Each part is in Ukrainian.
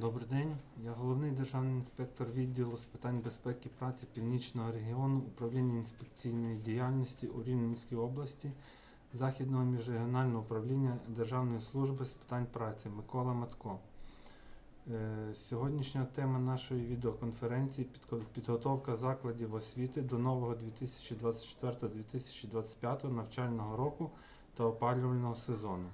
Добрий день. Я головний державний інспектор відділу з питань безпеки праці Північного регіону управління інспекційної діяльності у Рівненській області Західного міжрегіонального управління Державної служби з питань праці Микола Матко. Е, Сьогоднішня тема нашої відеоконференції підготовка закладів освіти до нового 2024-2025 навчального року та опалювального сезону.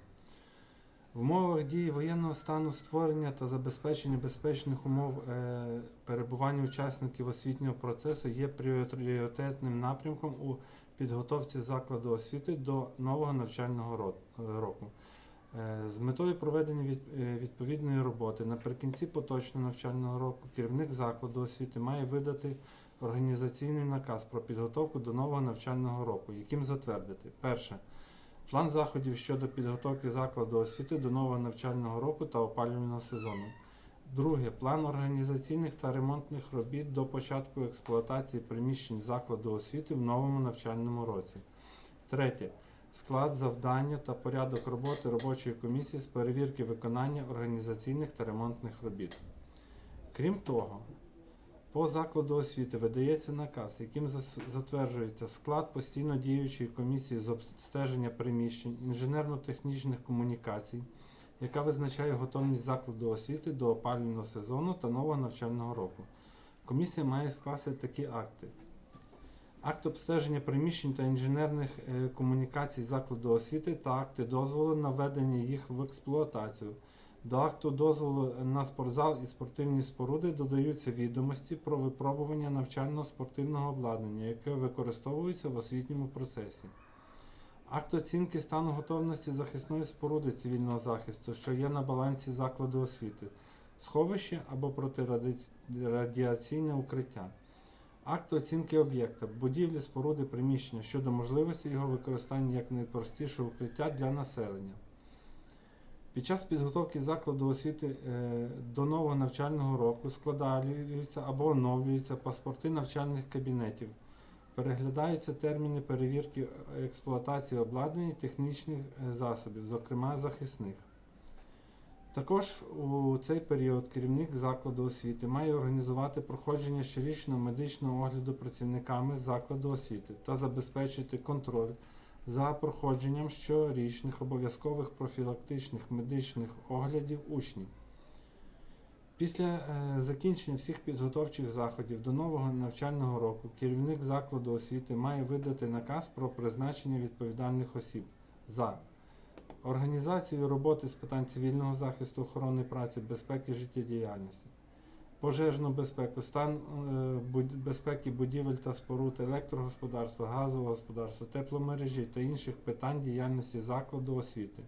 В умовах дії воєнного стану створення та забезпечення безпечних умов е, перебування учасників освітнього процесу є пріоритетним напрямком у підготовці закладу освіти до нового навчального е, року. Е, З метою проведення відповідної роботи наприкінці поточного навчального року керівник закладу освіти має видати організаційний наказ про підготовку до нового навчального року, яким затвердити перше. План заходів щодо підготовки закладу освіти до нового навчального року та опалювального сезону. Друге. План організаційних та ремонтних робіт до початку експлуатації приміщень закладу освіти в новому навчальному році. Третє. Склад завдання та порядок роботи робочої комісії з перевірки виконання організаційних та ремонтних робіт. Крім того, по закладу освіти видається наказ, яким затверджується склад постійно діючої комісії з обстеження приміщень інженерно-технічних комунікацій, яка визначає готовність закладу освіти до опалювального сезону та нового навчального року. Комісія має скласти такі акти. Акт обстеження приміщень та інженерних е, комунікацій закладу освіти та акти дозволу на введення їх в експлуатацію. До акту дозволу на спортзал і спортивні споруди додаються відомості про випробування навчально-спортивного обладнання, яке використовується в освітньому процесі. Акт оцінки стану готовності захисної споруди цивільного захисту, що є на балансі закладу освіти, сховище або протирадіаційне укриття. Акт оцінки об'єкта, будівлі, споруди, приміщення щодо можливості його використання як найпростішого укриття для населення. Під час підготовки закладу освіти е, до нового навчального року складаються або оновлюються паспорти навчальних кабінетів, переглядаються терміни перевірки експлуатації обладнання і технічних е, засобів, зокрема захисних. Також у цей період керівник закладу освіти має організувати проходження щорічного медичного огляду працівниками закладу освіти та забезпечити контроль за проходженням щорічних обов'язкових профілактичних медичних оглядів учнів. Після е, закінчення всіх підготовчих заходів до нового навчального року керівник закладу освіти має видати наказ про призначення відповідальних осіб за організацію роботи з питань цивільного захисту, охорони праці, безпеки життєдіяльності, пожежну безпеку, стан е, безпеки будівель та споруд, електрогосподарства, газового господарства, тепломережі та інших питань діяльності закладу освіти.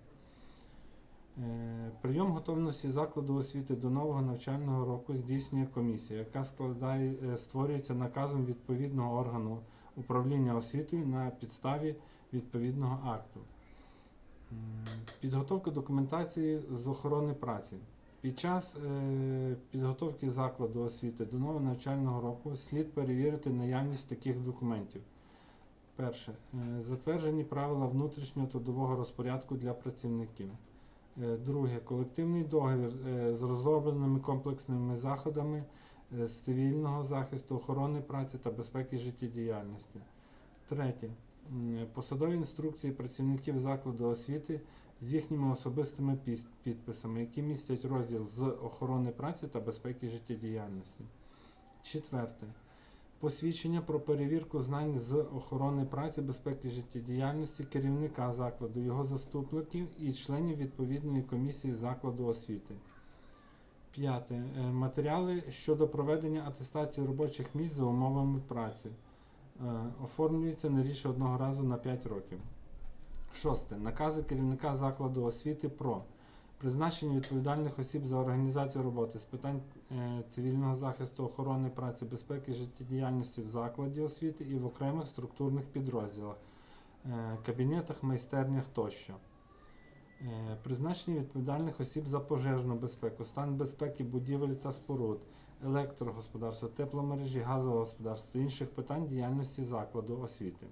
Е, Прийом готовності закладу освіти до нового навчального року здійснює комісія, яка складає, е, створюється наказом відповідного органу управління освітою на підставі відповідного акту. Підготовка документації з охорони праці. Під час е, підготовки закладу освіти до нового навчального року слід перевірити наявність таких документів. Перше. Е, затверджені правила внутрішнього трудового розпорядку для працівників. Е, Друге. Колективний договір з розробленими комплексними заходами з цивільного захисту, охорони праці та безпеки життєдіяльності. Третє. Посадові інструкції працівників закладу освіти з їхніми особистими підписами, які містять розділ з охорони праці та безпеки життєдіяльності. Четверте. Посвідчення про перевірку знань з охорони праці, безпеки життєдіяльності керівника закладу, його заступників і членів відповідної комісії закладу освіти. П'яте. Е, Матеріали щодо проведення атестації робочих місць за умовами праці. Е, Оформлюються не рідше одного разу на 5 років. Шосте. Накази керівника закладу освіти про призначення відповідальних осіб за організацію роботи з питань е, цивільного захисту, охорони праці, безпеки, життєдіяльності в закладі освіти і в окремих структурних підрозділах, е, кабінетах, майстернях тощо. Е, Призначення відповідальних осіб за пожежну безпеку, стан безпеки будівель та споруд, електрогосподарство, тепломережі, газового господарства інших питань діяльності закладу освіти.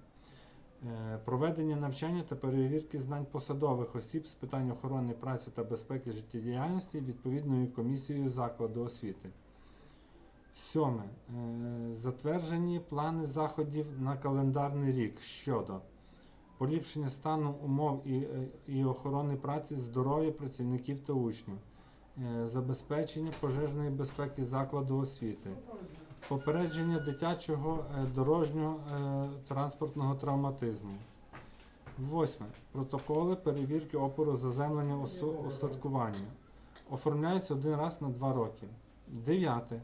Е, Проведення навчання та перевірки знань посадових осіб з питань охорони праці та безпеки життєдіяльності відповідною комісією закладу освіти. Сьоме. Е, Затверджені плани заходів на календарний рік щодо поліпшення стану умов і, е, охорони праці, здоров'я працівників та учнів, забезпечення пожежної безпеки закладу освіти, попередження дитячого е, дорожнього е, транспортного травматизму. Восьме. Протоколи перевірки опору заземлення устаткування. Оформляються один раз на два роки. Дев'яте.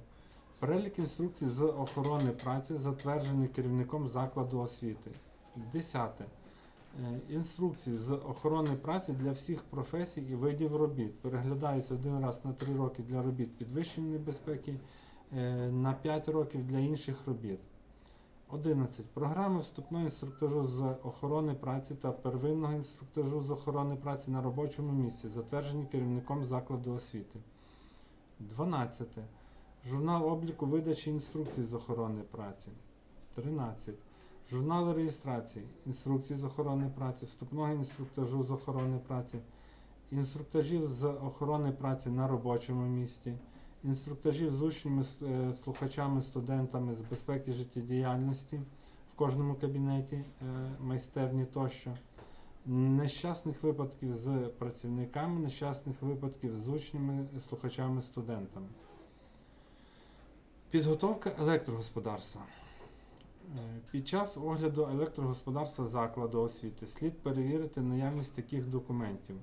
Перелік інструкцій з охорони праці затверджений керівником закладу освіти. Десяте. Е, Інструкції з охорони праці для всіх професій і видів робіт переглядаються один раз на три роки для робіт підвищеної безпеки, на 5 років для інших робіт. 11. Програми вступного інструктажу з охорони праці та первинного інструктажу з охорони праці на робочому місці, затверджені керівником закладу освіти. 12. Журнал обліку видачі інструкцій з охорони праці. 13. Журнали реєстрації, інструкцій з охорони праці, вступного інструктажу з охорони праці, інструктажів з охорони праці на робочому місці, інструктажів з учнями, е, слухачами, студентами з безпеки життєдіяльності в кожному кабінеті, е, майстерні тощо, нещасних випадків з працівниками, нещасних випадків з учнями, слухачами, студентами. Підготовка електрогосподарства. Е, Під час огляду електрогосподарства закладу освіти слід перевірити наявність таких документів.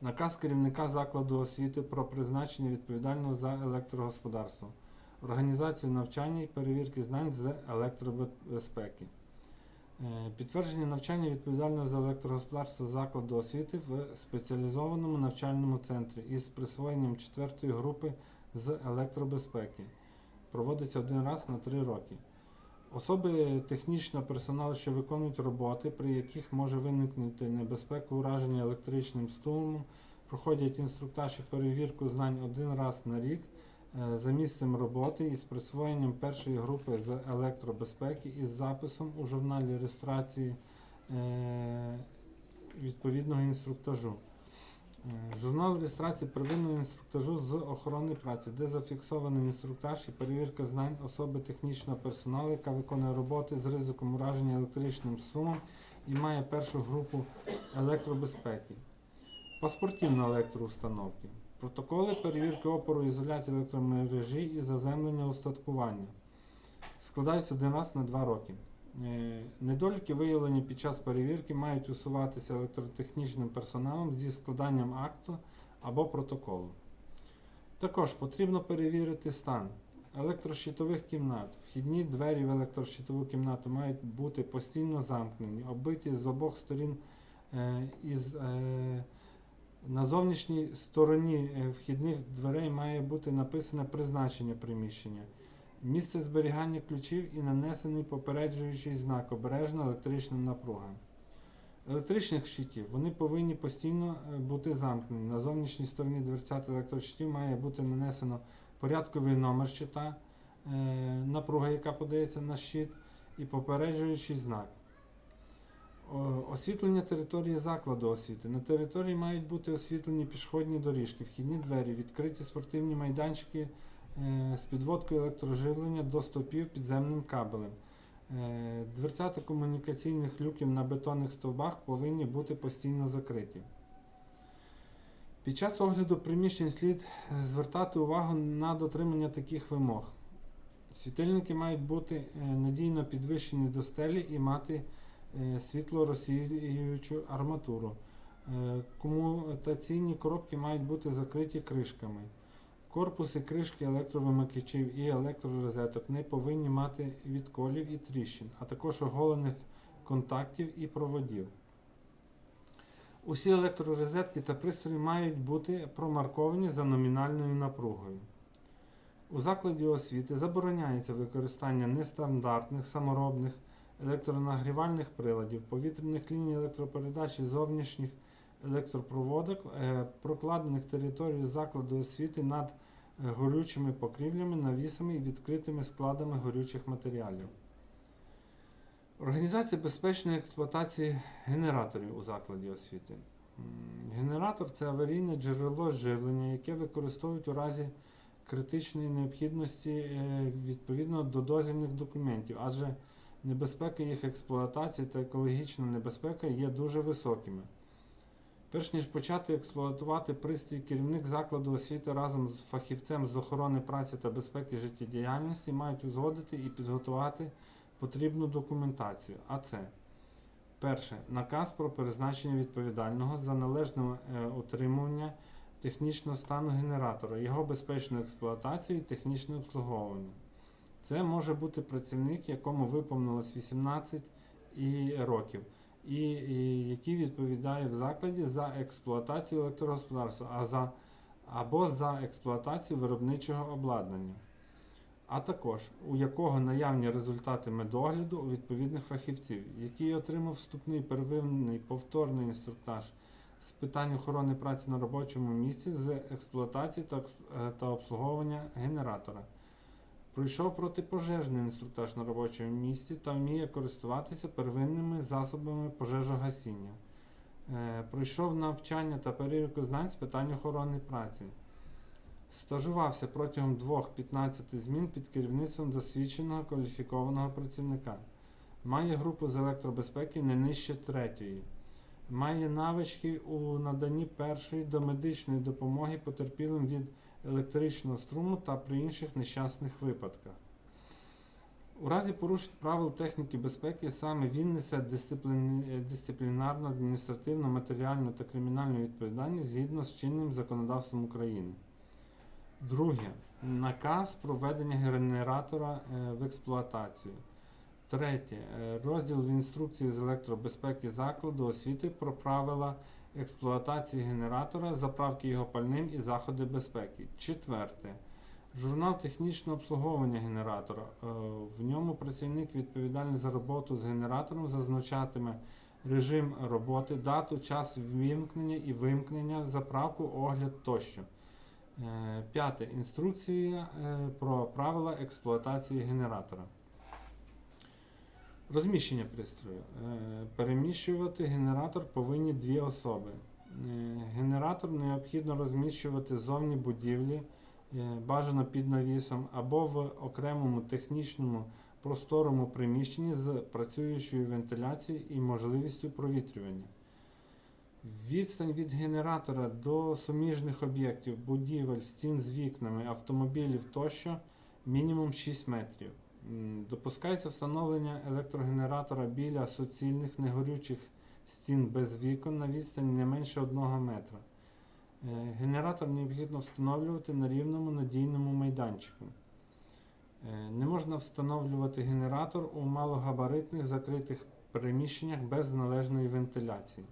Наказ керівника закладу освіти про призначення відповідального за електрогосподарство, організацію навчання і перевірки знань з електробезпеки. Е, Підтвердження навчання відповідального за електрогосподарство закладу освіти в спеціалізованому навчальному центрі із присвоєнням четвертої групи з електробезпеки. Проводиться один раз на три роки. Особи технічного персоналу, що виконують роботи, при яких може виникнути небезпека ураження електричним струмом, проходять інструктаж і перевірку знань один раз на рік е, за місцем роботи із присвоєнням першої групи з електробезпеки із записом у журналі реєстрації е, відповідного інструктажу. Е, Журнал реєстрації первинного інструктажу з охорони праці, де зафіксований інструктаж і перевірка знань особи технічного персоналу, яка виконує роботи з ризиком ураження електричним струмом і має першу групу електробезпеки. Паспортів на електроустановки. Протоколи перевірки опору ізоляції електромережі і заземлення устаткування. Складаються один раз на два роки. Е, Недоліки, виявлені під час перевірки, мають усуватися електротехнічним персоналом зі складанням акту або протоколу. Також потрібно перевірити стан електрощитових кімнат. Вхідні двері в електрощитову кімнату мають бути постійно замкнені, оббиті з обох сторін е, із, е, на зовнішній стороні вхідних дверей має бути написане призначення приміщення. Місце зберігання ключів і нанесений попереджуючий знак обережна електрична напруга. Електричних щитів вони повинні постійно е, бути замкнені. На зовнішній стороні дверцят електрощитів має бути нанесено порядковий номер щита, е, напруга, яка подається на щит, і попереджуючий знак. Освітлення території закладу освіти. На території мають бути освітлені пішохідні доріжки, вхідні двері, відкриті спортивні майданчики з підводкою електроживлення до стовпів підземним кабелем. Е, Дверцята комунікаційних люків на бетонних стовбах повинні бути постійно закриті. Під час огляду приміщень слід е, звертати увагу на дотримання таких вимог. Світильники мають бути е, надійно підвищені до стелі і мати е, світлорозсіюючу арматуру. Е, Комутаційні коробки мають бути закриті кришками. Корпуси кришки електровимикачів і електророзеток не повинні мати відколів і тріщин, а також оголених контактів і проводів. Усі електророзетки та пристрої мають бути промарковані за номінальною напругою. У закладі освіти забороняється використання нестандартних саморобних електронагрівальних приладів, повітряних ліній електропередачі зовнішніх електропроводок, е, прокладених територією закладу освіти над е, горючими покрівлями, навісами і відкритими складами горючих матеріалів. Організація безпечної експлуатації генераторів у закладі освіти. Генератор це аварійне джерело живлення, яке використовують у разі критичної необхідності е, відповідно до дозвільних документів, адже небезпека їх експлуатації та екологічна небезпека є дуже високими. Перш ніж почати експлуатувати пристрій, керівник закладу освіти разом з фахівцем з охорони праці та безпеки життєдіяльності мають узгодити і підготувати потрібну документацію. А це перше наказ про призначення відповідального за належне е, утримування технічного стану генератора, його безпечну експлуатацію і технічне обслуговування. Це може бути працівник, якому виповнилось 18 і років, і, і який відповідає в закладі за експлуатацію електрогосподарства, а за, або за експлуатацію виробничого обладнання а також у якого наявні результати медогляду у відповідних фахівців, який отримав вступний первинний повторний інструктаж з питань охорони праці на робочому місці з експлуатації та, е, та обслуговування генератора. Пройшов протипожежний інструктаж на робочому місці та вміє користуватися первинними засобами пожежогасіння. Е, Пройшов навчання та перевірку знань з питань охорони праці. Стажувався протягом 2-15 змін під керівництвом досвідченого кваліфікованого працівника. Має групу з електробезпеки не нижче третьої. Має навички у наданні першої домедичної допомоги потерпілим від електричного струму та при інших нещасних випадках. У разі порушень правил техніки безпеки саме він несе дисциплінарну, адміністративну, матеріальну та кримінальну відповідальність згідно з чинним законодавством України. Друге. Наказ про введення генератора е, в експлуатацію. Третє. Е, Розділ в інструкції з електробезпеки закладу освіти про правила експлуатації генератора, заправки його пальним і заходи безпеки. Четверте. Журнал технічного обслуговування генератора. Е, В ньому працівник відповідальний за роботу з генератором зазначатиме режим роботи, дату, час ввімкнення і вимкнення, заправку, огляд тощо. Е, П'яте. Інструкція про правила експлуатації генератора. Розміщення пристрою. Е, Переміщувати генератор повинні дві особи. Е, Генератор необхідно розміщувати зовні будівлі, е, бажано під навісом, або в окремому технічному просторому приміщенні з працюючою вентиляцією і можливістю провітрювання. Відстань від генератора до суміжних об'єктів, будівель, стін з вікнами, автомобілів тощо мінімум 6 метрів. Допускається встановлення електрогенератора біля суцільних негорючих стін без вікон на відстані не менше 1 метра. Е, Генератор необхідно встановлювати на рівному надійному майданчику. Е, Не можна встановлювати генератор у малогабаритних закритих приміщеннях без належної вентиляції.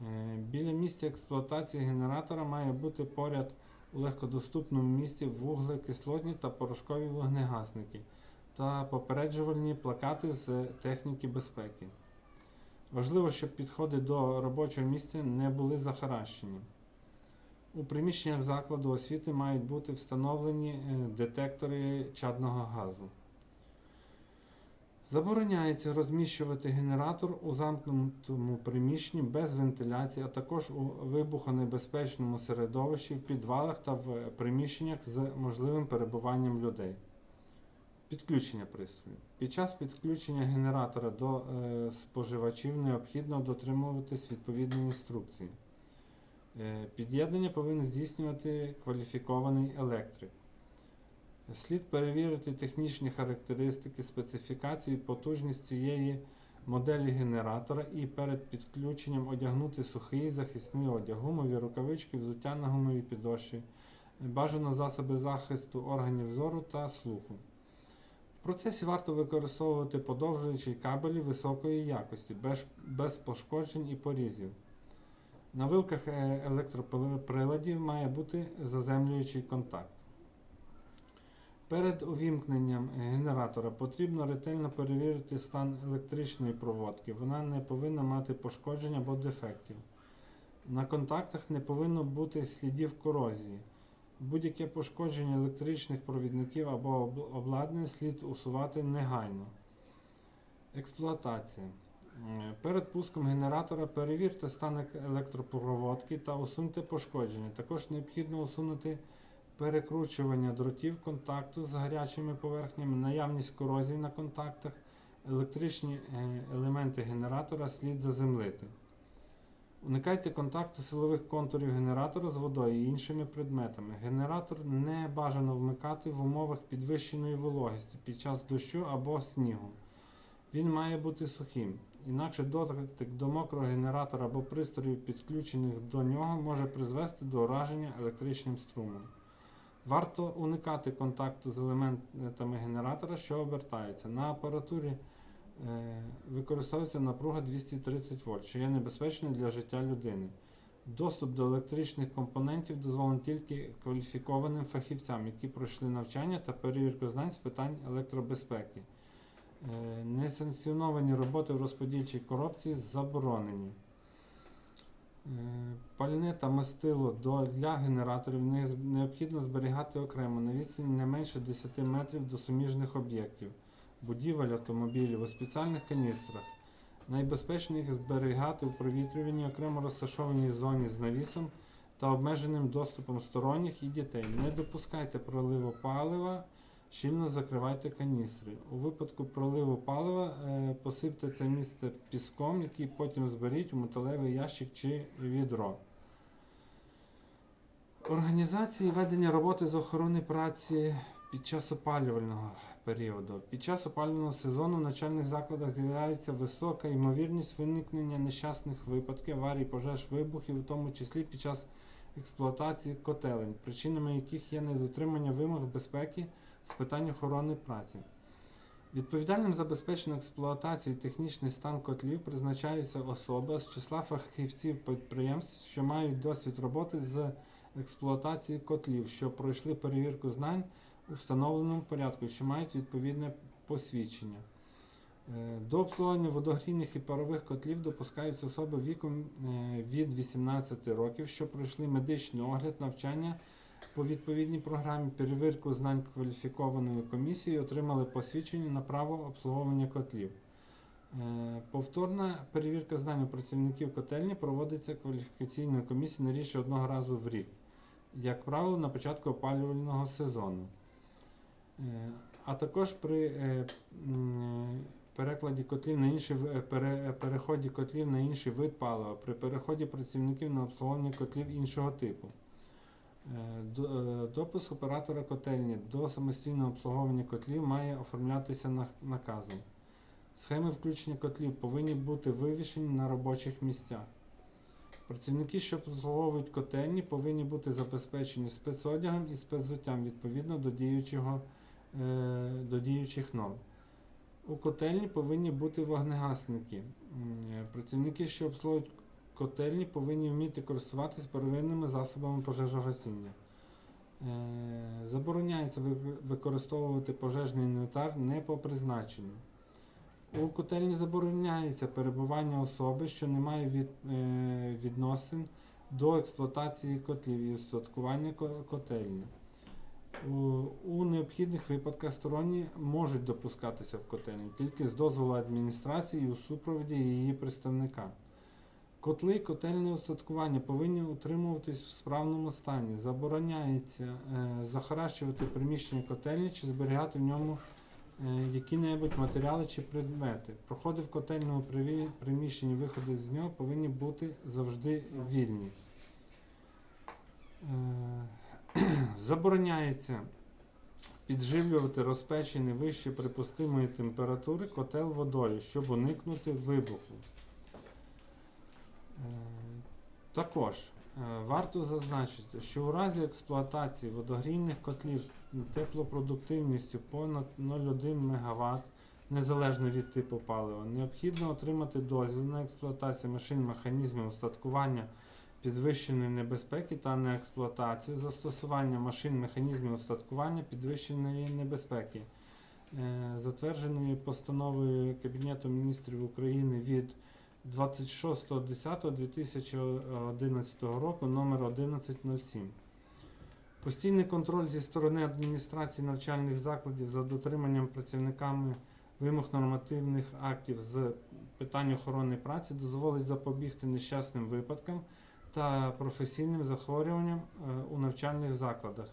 Е, Біля місця експлуатації генератора має бути поряд у легкодоступному місці вуглекислотні та порошкові вогнегасники та попереджувальні плакати з техніки безпеки. Важливо, щоб підходи до робочого місця не були захаращені. У приміщеннях закладу освіти мають бути встановлені е, детектори чадного газу. Забороняється розміщувати генератор у замкнутому приміщенні без вентиляції, а також у вибухонебезпечному середовищі в підвалах та в приміщеннях з можливим перебуванням людей. Підключення пристрою. Під час підключення генератора до е, споживачів необхідно дотримуватись відповідної інструкції. Е, під'єднання повинен здійснювати кваліфікований електрик. Слід перевірити технічні характеристики, специфікацію і потужність цієї моделі генератора і перед підключенням одягнути сухий захисний одяг, гумові рукавички, взуття на гумовій підошві, бажано засоби захисту органів зору та слуху. В процесі варто використовувати подовжуючі кабелі високої якості, без, без пошкоджень і порізів. На вилках е, електроприладів має бути заземлюючий контакт. Перед увімкненням генератора потрібно ретельно перевірити стан електричної проводки. Вона не повинна мати пошкоджень або дефектів. На контактах не повинно бути слідів корозії. Будь-яке пошкодження електричних провідників або обладнання слід усувати негайно. Експлуатація. Е, Перед пуском генератора перевірте стан електропроводки та усуньте пошкодження. Також необхідно усунути перекручування дротів контакту з гарячими поверхнями, наявність корозії на контактах, електричні е, елементи генератора слід заземлити. Уникайте контакту силових контурів генератора з водою і іншими предметами. Генератор не бажано вмикати в умовах підвищеної вологості під час дощу або снігу. Він має бути сухим. Інакше дотик до мокрого генератора або пристроїв, підключених до нього, може призвести до ураження електричним струмом. Варто уникати контакту з елементами генератора, що обертаються. На апаратурі е, використовується напруга 230 вольт, що є небезпечною для життя людини. Доступ до електричних компонентів дозволений тільки кваліфікованим фахівцям, які пройшли навчання та перевірку знань з питань електробезпеки. Е, Несанкціоновані роботи в розподільчій коробці заборонені. Пальне та мастило для генераторів не необхідно зберігати окремо на відстані не менше 10 метрів до суміжних об'єктів, будівель автомобілів у спеціальних каністрах. Найбезпечніше їх зберігати у провітрюваній окремо розташованій зоні з навісом та обмеженим доступом сторонніх і дітей. Не допускайте проливу палива, щільно закривайте каністри. У випадку проливу палива е, посипте це місце піском, який потім зберіть у металевий ящик чи відро. Організація і ведення роботи з охорони праці під час опалювального періоду. Під час опалювального сезону в навчальних закладах з'являється висока ймовірність виникнення нещасних випадків, аварій, пожеж, вибухів, у тому числі під час експлуатації котелень, причинами яких є недотримання вимог безпеки з питань охорони праці. Відповідальним за безпечну експлуатацію технічний стан котлів призначаються особи з числа фахівців підприємств, що мають досвід роботи з експлуатації котлів, що пройшли перевірку знань у встановленому порядку, що мають відповідне посвідчення. Е, До обслуговування водогрійних і парових котлів допускаються особи віком е, від 18 років, що пройшли медичний огляд, навчання по відповідній програмі, перевірку знань кваліфікованою комісією, отримали посвідчення на право обслуговування котлів. Е, Повторна перевірка знань працівників котельні проводиться кваліфікаційною комісією не рідше одного разу в рік, як правило, на початку опалювального сезону. Е, А також при е, перекладі котлів на пере- переході котлів на інший вид палива, при переході працівників на обслуговування котлів іншого типу. Е, е, Допуск оператора котельні до самостійного обслуговування котлів має оформлятися наказом. Схеми включення котлів повинні бути вивішені на робочих місцях. Працівники, що обслуговують котельні, повинні бути забезпечені спецодягом і спецзуттям відповідно до, діючого, е, до діючих норм. У котельні повинні бути вогнегасники. Працівники, що обслуговують котельні, повинні вміти користуватись первинними засобами пожежогасіння. Е, Забороняється використовувати пожежний інвентар не по призначенню. У котельні забороняється перебування особи, що не має від, е, відносин до експлуатації котлів і устаткування котельні. У, у необхідних випадках сторонні можуть допускатися в котельні тільки з дозволу адміністрації і у супроводі її представника. Котли і котельне устаткування повинні утримуватись в справному стані. Забороняється е, захаращувати приміщення котельні чи зберігати в ньому е, які-небудь матеріали чи предмети. Проходи в котельному приміщенні, виходи з нього повинні бути завжди вільні. Е, Забороняється підживлювати розпечений вище припустимої температури котел водою, щоб уникнути вибуху. Е, Також е, варто зазначити, що у разі експлуатації водогрійних котлів теплопродуктивністю понад 0,1 МВт, незалежно від типу палива, необхідно отримати дозвіл на експлуатацію машин, механізмів устаткування підвищеної небезпеки та на експлуатацію застосування машин, механізмів устаткування підвищеної небезпеки, е, затвердженої постановою Кабінету міністрів України від 26.10.2011 року номер 1107. Постійний контроль зі сторони адміністрації навчальних закладів за дотриманням працівниками вимог нормативних актів з питань охорони праці дозволить запобігти нещасним випадкам та професійним захворюванням е, у навчальних закладах,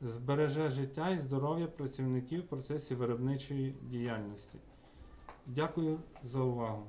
збереже життя і здоров'я працівників в процесі виробничої діяльності. Дякую за увагу.